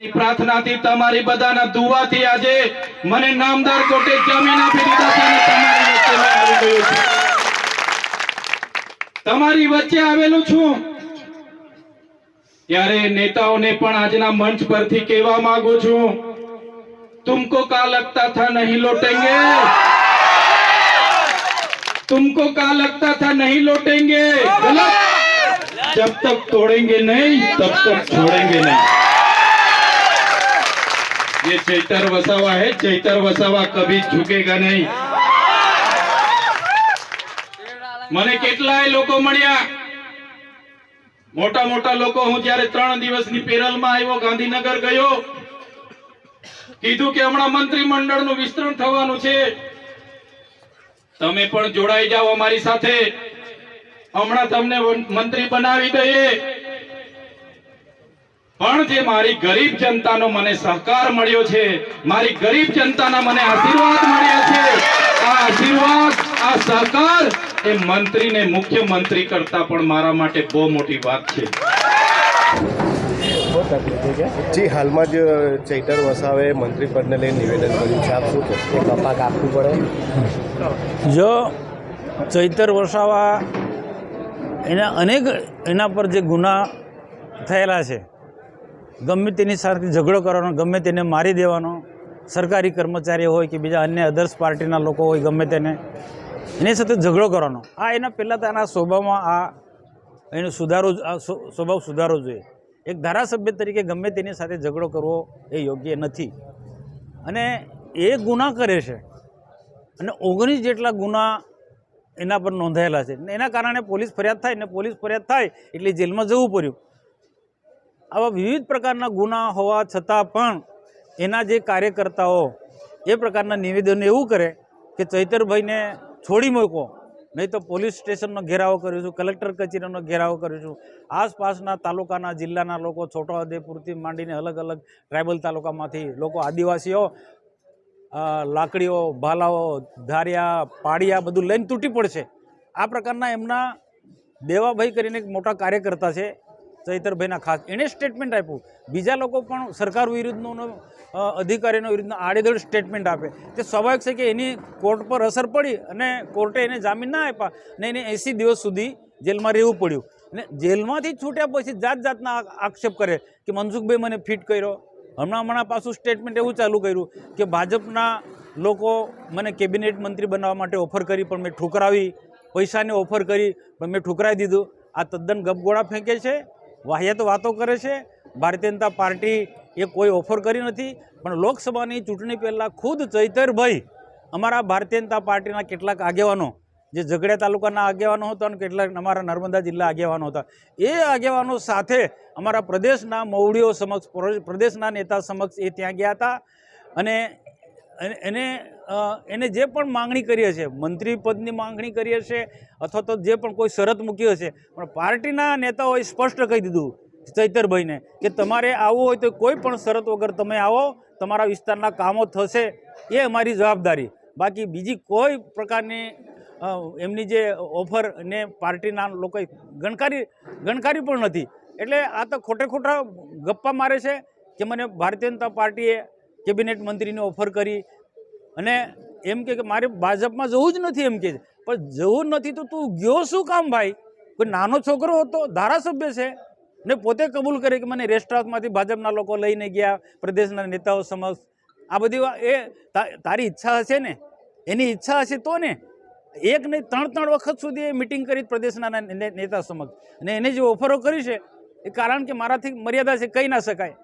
પ્રાર્થનાથી તમારી બધાના દુવાથી આજે મને નામદાર કોટે જમીન આપી દીધા છે અને તમારી વચ્ચે આવી ગયો છું. તમારી વચ્ચે આવેલું છું. ત્યારે નેતાઓને પણ આજના મંચ પરથી કહેવા માંગુ છું, તુમકો કા લગતા થા નહીં લોટેંગે? તુમકો કા લગતા થા નહીં લોટેંગે? જબ તક તોડેંગે નહીં, તબ તક છોડેંગે નહીં. ये चैतर वसावा है चैतर वसावा कभी झुकेगा नहीं મને કેટલાય લોકો મળ્યા મોટા મોટા લોકો હું જ્યારે ત્રણ દિવસની પેરલમાં આવ્યો ગાંધીનગર ગયો કીધું કે હમણાં મંત્રીમંડળનું વિસ્તરણ થવાનું છે તમે પણ જોડાઈ જાઓ અમારી સાથે હમણાં તમને મંત્રી બનાવી દઈએ પણ જે મારી ગરીબ જનતાનો મને સહકાર મળ્યો છે મારી ગરીબ જનતાના મને આશીર્વાદ મળ્યા છે આ આશીર્વાદ આ સહકાર એ મંત્રીને મુખ્યમંત્રી કરતા પણ મારા માટે બહુ મોટી વાત છે. જી હાલમાં જ ચૈતર વસાવે મંત્રી પદને લઈને નિવેદન કર્યું છે. આપ શું કહેશો એક અપાક આપવું પડે. જો ચૈતર વસાવા એના અનેક એના પર જે ગુના થયેલા છે ગમે તેની સાથે ઝઘડો કરવાનો, ગમે તેને મારી દેવાનો, સરકારી કર્મચારી હોય કે બીજા અન્ય અધર્સ પાર્ટીના લોકો હોય ગમે તેને, એની સાથે ઝઘડો કરવાનો. આ એના પહેલાં તો એના સ્વભાવમાં આ એનો સુધારો આ સ્વ- સ્વભાવ સુધારવો જોઈએ. એક ધારાસભ્ય તરીકે ગમે તેની સાથે ઝઘડો કરવો એ યોગ્ય નથી. અને એ ગુના કરે છે. અને ઓગણીસ જેટલા ગુના એના પર નોંધાયેલા છે. એના કારણે પોલીસ ફરિયાદ થાય ને પોલીસ ફરિયાદ થાય એટલે જેલમાં જવું પડ્યું. આવા વિવિધ પ્રકારના ગુના હોવા છતાં પણ એના જે કાર્યકર્તાઓ એ પ્રકારના નિવેદન એવું કરે કે ચૈતરભાઈને છોડી મૂકો. નહીં તો પોલીસ સ્ટેશનનો ઘેરાવો કરીશું કલેક્ટર કચેરીનો ઘેરાવો કરીશું આસપાસના તાલુકાના, જિલ્લાના લોકો, છોટાઉદેપુરથી માંડીને અલગ અલગ ટ્રાઇબલ તાલુકામાંથી લોકો, આદિવાસીઓ લાકડીઓ, ભાલાઓ, ધારિયા પાડિયા બધું લઈને તૂટી પડશે. આ પ્રકારના એમના દેવાભાઈ કરીને એક મોટા કાર્યકર્તા છે. ચૈતરભાઈના ખાસ એણે સ્ટેટમેન્ટ આપ્યું. બીજા લોકો પણ સરકાર વિરુદ્ધનું અધિકારીનો વિરુદ્ધનો આડેધડ સ્ટેટમેન્ટ આપે. તે સ્વાભાવિક છે કે એની કોર્ટ પર અસર પડી અને કોર્ટે એને જામીન ના આપ્યા ને એને એંસી દિવસ સુધી જેલમાં રહેવું પડ્યું. અને જેલમાંથી છૂટ્યા પછી જાત જાતના આક્ષેપ કરે કે મનસુખભાઈ મને ફિટ કર્યો. હમણાં હમણાં પાછું સ્ટેટમેન્ટ એવું ચાલુ કર્યું કે ભાજપના લોકો મને કેબિનેટ મંત્રી બનાવવા માટે ઓફર કરી, પણ મેં ઠુકરાવી. પૈસાની ઓફર કરી, પણ મેં ઠુકરાવી દીધું. આ તદ્દન ગપગોળા ફેંકે છે. વાહિયાત વાતો કરે છે. ભારતીય જનતા પાર્ટી એ કોઈ ઓફર કરી નથી. પણ લોકસભાની ચૂંટણી પહેલાં ખુદ ચૈતરભાઈ, અમારા ભારતીય જનતા પાર્ટીના કેટલાક આગેવાનો, જે ઝઘડિયા તાલુકાના આગેવાનો હતા અને કેટલાક અમારા નર્મદા જિલ્લા આગેવાનો હતા, એ આગેવાનો સાથે અમારા પ્રદેશના મૌડીઓ સમક્ષ, પ્રદેશના નેતા સમક્ષ એ ત્યાં ગયા હતા. અને એને- એને જે પણ માંગણી કરી હશે, મંત્રી પદની માંગણી કરી હશે, અથવા તો જે પણ કોઈ શરત મૂકી હશે, પણ પાર્ટીના નેતાઓએ સ્પષ્ટ કહી દીધું ચૈતરભાઈને કે તમારે આવવું હોય તો કોઈ પણ શરત વગર તમે આવો, તમારા વિસ્તારના કામો થશે, એ અમારી જવાબદારી. બાકી બીજી કોઈ પ્રકારની એમની જે ઓફર ને પાર્ટીના લોકોએ ગણકારી ગણકારી પણ નથી. એટલે આ તો ખોટે ખોટા ગપ્પા મારે છે કે મને ભારતીય જનતા પાર્ટીએ કેબિનેટ મંત્રીની ઓફર કરી. અને એમ કે મારે ભાજપમાં જવું જ નથી એમ કે. પણ જવું નથી તો તું ગયો શું કામ ભાઈ? કોઈ નાનો છોકરો હતો, ધારાસભ્ય છે. ને પોતે કબૂલ કરે કે મને રેસ્ટ હાઉસમાંથી ભાજપના લોકો લઈને ગયા, પ્રદેશના નેતાઓ સમક્ષ. આ બધી એ તારી ઈચ્છા હશે ને? એની ઈચ્છા હશે તો ને? એક નહીં, ત્રણ ત્રણ વખત સુધી એ મિટિંગ કરી પ્રદેશના નેતા સમક્ષ. અને એને જે ઓફરો કરી છે, એ કારણ કે મારાથી મર્યાદા છે, કહી ના શકાય.